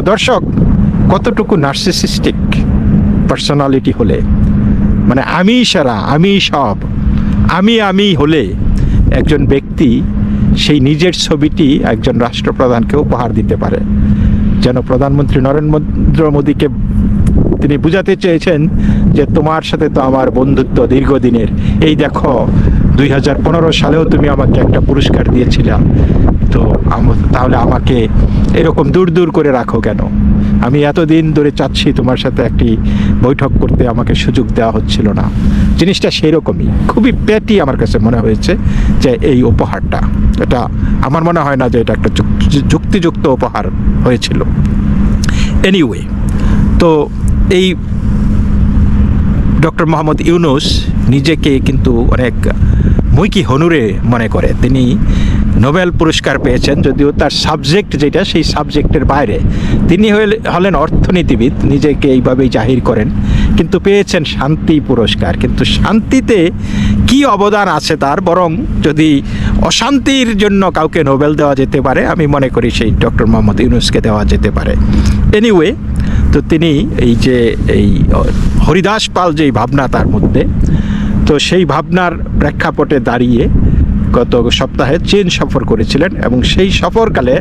তো দর্শক, কতটুকু নার্সিসিস্টিক পার্সোনালিটি হলে মানে আমি সারা, আমি সব, আমি আমি হলে একজন ব্যক্তি সেই নিজের ছবিটি একজন রাষ্ট্রপ্রধানকে উপহার দিতে পারে। যেন প্রধানমন্ত্রী নরেন্দ্র মোদীকে তিনি বুঝাতে চেয়েছেন যে তোমার সাথে তো আমার বন্ধুত্ব দীর্ঘদিনের। এই দেখো, দুই হাজার পনেরো সালেও তুমি আমাকে একটা পুরস্কার দিয়েছিলে। তো তাহলে আমাকে এরকম দূর দূর করে রাখো কেন? আমি এতদিন ধরে চাচ্ছি তোমার সাথে একটি বৈঠক করতে, আমাকে সুযোগ দেওয়া হচ্ছিল না। জিনিসটা সেই রকমই খুবই পেটি আমার কাছে মনে হয়েছে যে এই উপহারটা। এটা আমার মনে হয় না যে এটা একটা যুক্তিযুক্ত উপহার হয়েছিল। এনিওয়ে তো এই ডক্টর মোহাম্মদ ইউনুস নিজেকে কিন্তু অনেক মুইকি হনুরে মনে করে। তিনি নোবেল পুরস্কার পেয়েছেন যদিও তার সাবজেক্ট যেটা, সেই সাবজেক্টের বাইরে। তিনি হলে- হলেন অর্থনীতিবিদ, নিজেকে এইভাবেই জাহির করেন। কিন্তু পেয়েছেন শান্তি পুরস্কার। কিন্তু শান্তিতে কি অবদান আছে তার? বরং যদি অশান্তির জন্য কাউকে নোবেল দেওয়া যেতে পারে, আমি মনে করি সেই ডক্টর মোহাম্মদ ইউনুসকে দেওয়া যেতে পারে। এনিওয়ে তো তিনি এই যে এই হরিদাস পাল যেই ভাবনা তার মধ্যে, তো সেই ভাবনার প্রেক্ষাপটে দাঁড়িয়ে গত সপ্তাহে চীন সফর করেছিলেন এবং সেই সফরকালে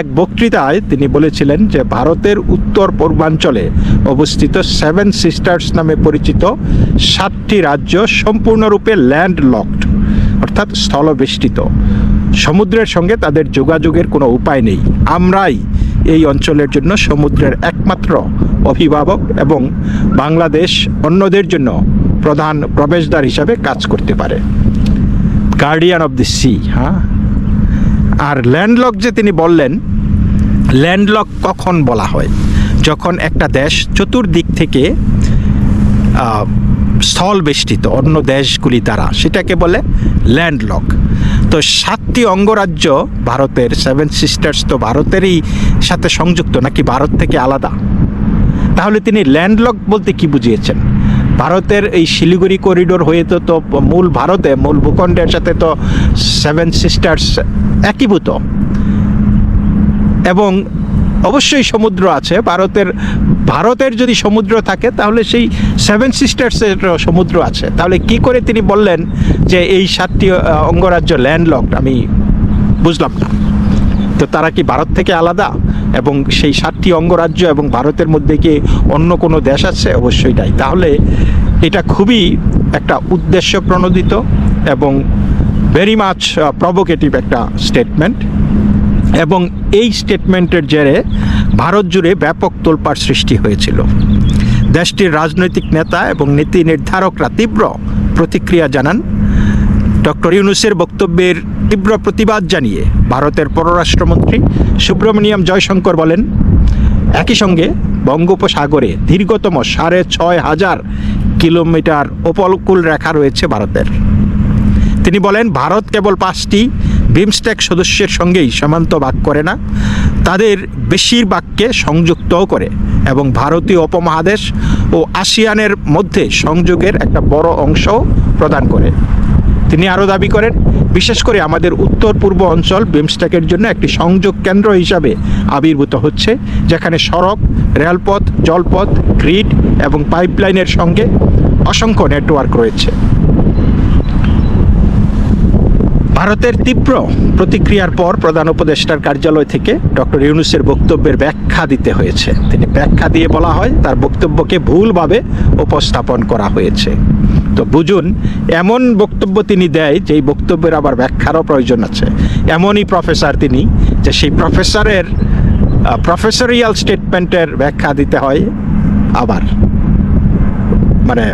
এক বক্তৃতায় তিনি বলেছিলেন যে ভারতের উত্তর পূর্বাঞ্চলে অবস্থিত সেভেন সিস্টার্স নামে পরিচিত সাতটি রাজ্য সম্পূর্ণরূপে ল্যান্ড লকড অর্থাৎ স্থলবেষ্টিত। সমুদ্রের সঙ্গে তাদের যোগাযোগের কোনো উপায় নেই। আমরাই এই অঞ্চলের জন্য সমুদ্রের একমাত্র অভিভাবক এবং বাংলাদেশ অন্যদের জন্য প্রধান প্রবেশদ্বার হিসাবে কাজ করতে পারে। গার্ডিয়ান অফ দি সি হ্যাঁ আর ল্যান্ডলক যে তিনি বললেন ল্যান্ডলক কখন বলা হয়? যখন একটা দেশ চতুর্দিক থেকে স্থল বেষ্টিত, অন্য দেশগুলি দ্বারা, সেটাকে বলে ল্যান্ডলক তো সাতটি অঙ্গরাজ্য ভারতের সেভেন সিস্টার্স তো ভারতেরই সাথে সংযুক্ত, নাকি ভারত থেকে আলাদা? তাহলে তিনি ল্যান্ডলক বলতে কি বুঝিয়েছেন? ভারতের এই শিলিগুড়ি করিডোর হয়ে তো তো মূল ভারতে, মূল ভূখণ্ডের সাথে তো সেভেন সিস্টার্স একীভূত। এবং অবশ্যই সমুদ্র আছে। ভারতের ভারতের যদি সমুদ্র থাকে, তাহলে সেই সেভেন সিস্টার্সের সমুদ্র আছে। তাহলে কি করে তিনি বললেন যে এই সাতটি অঙ্গরাজ্য ল্যান্ডলকড আমি বুঝলাম না। তো তারা কি ভারত থেকে আলাদা? এবং সেই সাতটি অঙ্গরাজ্য এবং ভারতের মধ্যে কি অন্য কোনো দেশ আছে? অবশ্যই তাই তাহলে এটা খুবই একটা উদ্দেশ্য প্রণোদিত এবং ভেরি মাচ প্রভোকেটিভ একটা স্টেটমেন্ট এবং এই স্টেটমেন্টের জেরে ভারত জুড়ে ব্যাপক তোলপাড় সৃষ্টি হয়েছিল। দেশটির রাজনৈতিক নেতা এবং নীতি নির্ধারকরা তীব্র প্রতিক্রিয়া জানান। ডক্টর ইউনুসের বক্তব্যের তীব্র প্রতিবাদ জানিয়ে ভারতের পররাষ্ট্রমন্ত্রী সুব্রমণিয়াম জয়শঙ্কর বলেন, একই সঙ্গে বঙ্গোপসাগরে দীর্ঘতম সাড়ে ছয় হাজার কিলোমিটার উপকূল রেখা রয়েছে ভারতের। তিনি বলেন, ভারত কেবল পাঁচটি বিমস্টেক সদস্যের সঙ্গেই সীমান্ত ভাগ করে না, তাদের বেশিরভাগকে সংযুক্তও করে এবং ভারতীয় উপমহাদেশ ও আসিয়ানের মধ্যে সংযোগের একটা বড় অংশ প্রদান করে। তিনি আরও দাবি করেন বিশেষ করে আমাদের উত্তর পূর্ব অঞ্চল বিমস্টেকের জন্য একটি সংযোগ কেন্দ্র হিসাবে আবির্ভূত হচ্ছে, যেখানে সড়ক, রেলপথ, জলপথ গ্রিড এবং পাইপলাইনের সঙ্গে অসংখ্য নেটওয়ার্ক রয়েছে। ভারতের তীব্র প্রতিক্রিয়ার পর প্রধান উপদেষ্টার কার্যালয় থেকে ডক্টর ইউনুসের বক্তব্যের ব্যাখ্যা দিতে হয়েছে। তিনি ব্যাখ্যা দিয়ে বলা হয়, তার বক্তব্যকে ভুলভাবে উপস্থাপন করা হয়েছে। বুঝুন, এমন বক্তব্য তিনি দেয় যেই বক্তব্যের আবার ব্যাখ্যারও প্রয়োজন আছে। এমনই প্রফেসর তিনি, যে সেই প্রফেসরের প্রফেসরিয়াল স্টেটমেন্টের ব্যাখ্যা দিতে হয় আবার। মানে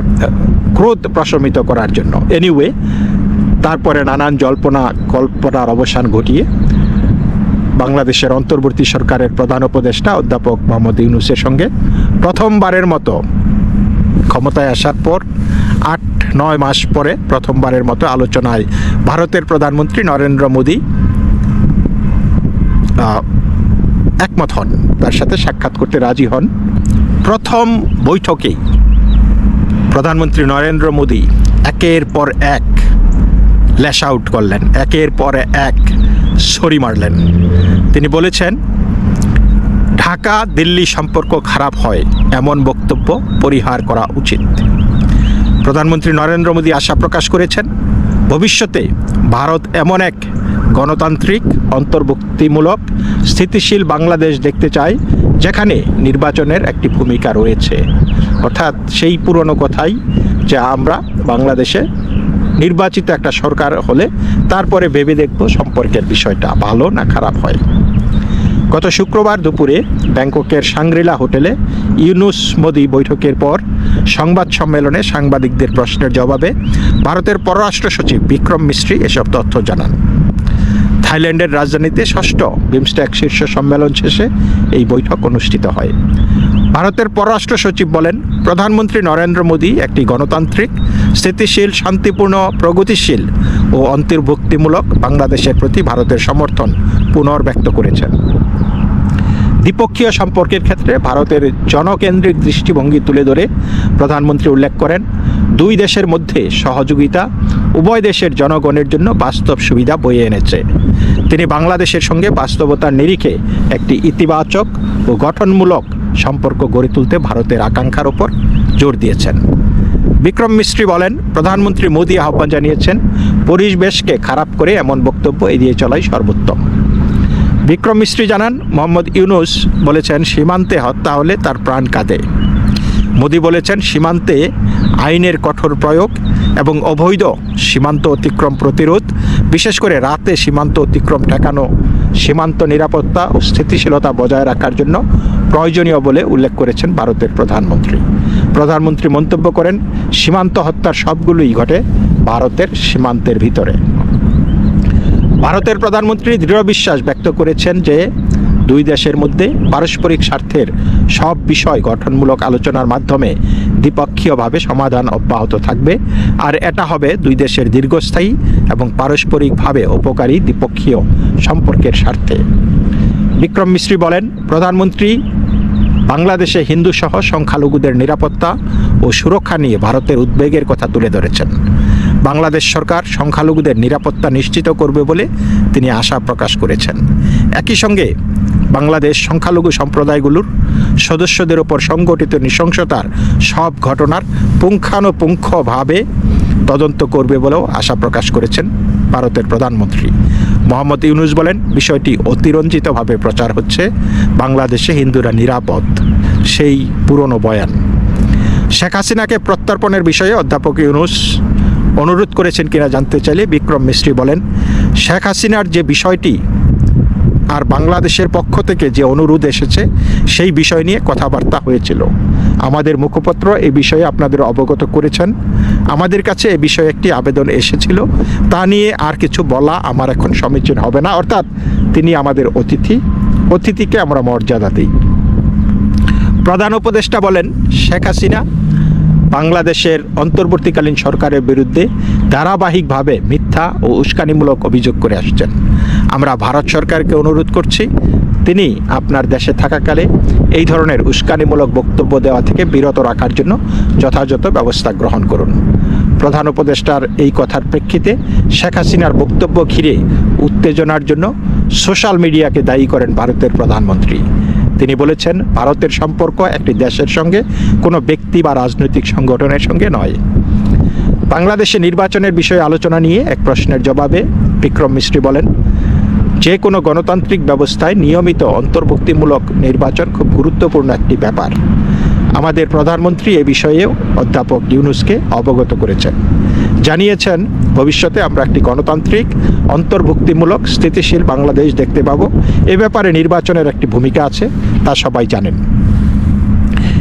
ক্রোধ প্রশমিত করার জন্য। এনিওয়ে তারপরে নানান জল্পনা, কল্পনার অবসান ঘটিয়ে বাংলাদেশের অন্তর্বর্তী সরকারের প্রধান উপদেষ্টা অধ্যাপক মোহাম্মদ ইউনুসের সঙ্গে প্রথমবারের মতো ক্ষমতায় আসার পর নয় মাস পরে প্রথমবারের মতো আলোচনায় ভারতের প্রধানমন্ত্রী নরেন্দ্র মোদী একমত হন। তার সাথে সাক্ষাৎ করতে রাজি হন। প্রথম বৈঠকেই প্রধানমন্ত্রী নরেন্দ্র মোদী একের পর এক ল্যাশ আউট করলেন, একের পর এক ছড়ি মারলেন। তিনি বলেছেন ঢাকা দিল্লি সম্পর্ক খারাপ হয়, এমন বক্তব্য পরিহার করা উচিত। প্রধানমন্ত্রী নরেন্দ্র মোদী আশা প্রকাশ করেছেন। ভবিষ্যতে ভারত এমন এক গণতান্ত্রিক, অন্তর্ভুক্তিমূলক, স্থিতিশীল বাংলাদেশ দেখতে চায়, যেখানে নির্বাচনের একটি ভূমিকা রয়েছে। অর্থাৎ সেই পুরনো কথাই যে আমরা বাংলাদেশে নির্বাচিত একটা সরকার হলে তারপরে ভেবে দেখব সম্পর্কের বিষয়টা ভালো না খারাপ হয়। গত শুক্রবার দুপুরে ব্যাংককের সাংগ্রিলা হোটেলে ইউনুস মোদি বৈঠকের পর সংবাদ সম্মেলনে সাংবাদিকদের প্রশ্নের জবাবে ভারতের পররাষ্ট্র সচিব বিক্রম মিস্ত্রি এসব তথ্য জানান। থাইল্যান্ডের রাজধানীতে ষষ্ঠ বিমস্টেক শীর্ষ সম্মেলন শেষে এই বৈঠক অনুষ্ঠিত হয়। ভারতের পররাষ্ট্র সচিব বলেন, প্রধানমন্ত্রী নরেন্দ্র মোদী একটি গণতান্ত্রিক, স্থিতিশীল, শান্তিপূর্ণ, প্রগতিশীল ও অন্তর্ভুক্তিমূলক বাংলাদেশের প্রতি ভারতের সমর্থন পুনর্ব্যক্ত করেছেন। দ্বিপক্ষীয় সম্পর্কের ক্ষেত্রে ভারতের জনকেন্দ্রিক দৃষ্টিভঙ্গি তুলে ধরে প্রধানমন্ত্রী উল্লেখ করেন, দুই দেশের মধ্যে সহযোগিতা উভয় দেশের জনগণের জন্য বাস্তব সুবিধা বয়ে এনেছে। তিনি বাংলাদেশের সঙ্গে বাস্তবতার নিরিখে একটি ইতিবাচক ও গঠনমূলক সম্পর্ক গড়ে তুলতে ভারতের আকাঙ্ক্ষার ওপর জোর দিয়েছেন। বিক্রম মিস্ত্রি বলেন, প্রধানমন্ত্রী মোদী আহ্বান জানিয়েছেন, পরিবেশকে খারাপ করে এমন বক্তব্য এড়িয়ে চলাই সর্বোত্তম। বিক্রম মিস্ত্রি জানান, মোহাম্মদ ইউনুস বলেছেন, সীমান্তে হত্যা হলে তার প্রাণ কাঁদে। মোদি বলেছেন, সীমান্তে আইনের কঠোর প্রয়োগ এবং অবৈধ সীমান্ত অতিক্রম প্রতিরোধ, বিশেষ করে রাতে সীমান্ত অতিক্রম ঠেকানো, সীমান্ত নিরাপত্তা ও স্থিতিশীলতা বজায় রাখার জন্য প্রয়োজনীয় বলে উল্লেখ করেছেন ভারতের প্রধানমন্ত্রী। প্রধানমন্ত্রী মন্তব্য করেন, সীমান্ত হত্যার সবগুলোই ঘটে ভারতের সীমান্তের ভিতরে। ভারতের প্রধানমন্ত্রী দৃঢ় বিশ্বাস ব্যক্ত করেছেন যে দুই দেশের মধ্যে পারস্পরিক স্বার্থের সব বিষয় গঠনমূলক আলোচনার মাধ্যমে দ্বিপক্ষীয়ভাবে সমাধান অব্যাহত থাকবে। আর এটা হবে দুই দেশের দীর্ঘস্থায়ী এবং পারস্পরিকভাবে উপকারী দ্বিপক্ষীয় সম্পর্কের স্বার্থে। বিক্রম মিশ্রী বলেন, প্রধানমন্ত্রী বাংলাদেশে হিন্দুসহ সংখ্যালঘুদের নিরাপত্তা ও সুরক্ষা নিয়ে ভারতের উদ্বেগের কথা তুলে ধরেছেন। বাংলাদেশ সরকার সংখ্যালঘুদের নিরাপত্তা নিশ্চিত করবে বলে তিনি আশা প্রকাশ করেছেন। একই সঙ্গে বাংলাদেশ সংখ্যালঘু সম্প্রদায়গুলোর সদস্যদের ওপর সংগঠিত নৃশংসতার সব ঘটনার পুঙ্খানুপুঙ্খভাবে তদন্ত করবে বলেও আশা প্রকাশ করেছেন ভারতের প্রধানমন্ত্রী। মোহাম্মদ ইউনুস বলেন, বিষয়টি অতিরঞ্জিতভাবে প্রচার হচ্ছে, বাংলাদেশে হিন্দুরা নিরাপদ, সেই পুরনো বয়ান। শেখ হাসিনাকে প্রত্যর্পণের বিষয়ে অধ্যাপক ইউনুস অনুরোধ করেছেন কিনা জানতে চাইলে বিক্রম মিস্ত্রি বলেন, শেখ হাসিনার যে বিষয়টি আর বাংলাদেশের পক্ষ থেকে যে অনুরোধ এসেছে, সেই বিষয় নিয়ে কথাবার্তা হয়েছিল। আমাদের মুখপত্র এ বিষয়ে আপনাদের অবগত করেছেন। আমাদের কাছে এ বিষয়ে একটি আবেদন এসেছিল। তা নিয়ে আর কিছু বলা আমার এখন সমীচীন হবে না। অর্থাৎ তিনি আমাদের অতিথি। অতিথিকে আমরা মর্যাদা দিই। প্রধান উপদেষ্টা বলেন, শেখ হাসিনা বাংলাদেশের অন্তর্বর্তীকালীন সরকারের বিরুদ্ধে ধারাবাহিকভাবে মিথ্যা ও উস্কানিমূলক অভিযোগ করে আসছেন। আমরা ভারত সরকারকে অনুরোধ করছি, তিনি আপনার দেশে থাকাকালে এই ধরনের উস্কানিমূলক বক্তব্য দেওয়া থেকে বিরত রাখার জন্য যথাযথ ব্যবস্থা গ্রহণ করুন। প্রধান উপদেষ্টার এই কথার প্রেক্ষিতে শেখ হাসিনার বক্তব্য ঘিরে উত্তেজনার জন্য সোশ্যাল মিডিয়াকে দায়ী করেন ভারতের প্রধানমন্ত্রী। তিনি বলেছেন, ভারতের সম্পর্ক একটি দেশের সঙ্গে, কোনো ব্যক্তি বা রাজনৈতিক সংগঠনের সঙ্গে নয়। বাংলাদেশে নির্বাচনের বিষয়ে আলোচনা নিয়ে এক প্রশ্নের জবাবে বিক্রম মিশ্রী বলেন, যে কোনো গণতান্ত্রিক ব্যবস্থায় নিয়মিত অন্তর্ভুক্তিমূলক নির্বাচন খুব গুরুত্বপূর্ণ একটি ব্যাপার। আমাদের প্রধানমন্ত্রী এ বিষয়ে অধ্যাপক ইউনুসকে অবগত করেছেন। জানিয়েছেন, ভবিষ্যতে আমরা একটি গণতান্ত্রিক, অন্তর্ভুক্তিমূলক, স্থিতিশীল বাংলাদেশ দেখতে পাব। এ ব্যাপারে নির্বাচনের একটি ভূমিকা আছে, তা সবাই জানেন।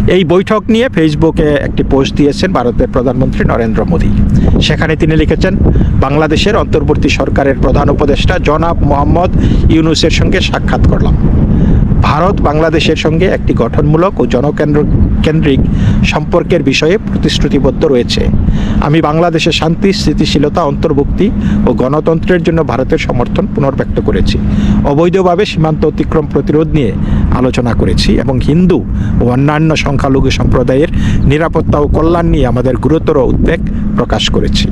এই বৈঠক নিয়ে ফেসবুকে একটি পোস্ট দিয়েছেন ভারতের প্রধানমন্ত্রী নরেন্দ্র মোদী। সেখানে তিনি লিখেছেন, বাংলাদেশের অন্তর্বর্তী সরকারের প্রধান উপদেষ্টা জনাব মোহাম্মদ ইউনুসের সঙ্গে সাক্ষাৎ করলাম। ভারত বাংলাদেশের সঙ্গে একটি গঠনমূলক ও জনকেন্দ্র কেন্দ্রিক সম্পর্কের বিষয়ে প্রতিশ্রুতিবদ্ধ রয়েছে। আমি বাংলাদেশের শান্তি, স্থিতিশীলতা, অন্তর্ভুক্তি ও গণতন্ত্রের জন্য ভারতের সমর্থন পুনর্ব্যক্ত করেছি। অবৈধভাবে সীমান্ত অতিক্রম প্রতিরোধ নিয়ে আলোচনা করেছি এবং হিন্দু ও অন্যান্য সংখ্যালঘু সম্প্রদায়ের নিরাপত্তা ও কল্যাণ নিয়ে আমাদের গুরুতর উদ্বেগ প্রকাশ করেছি।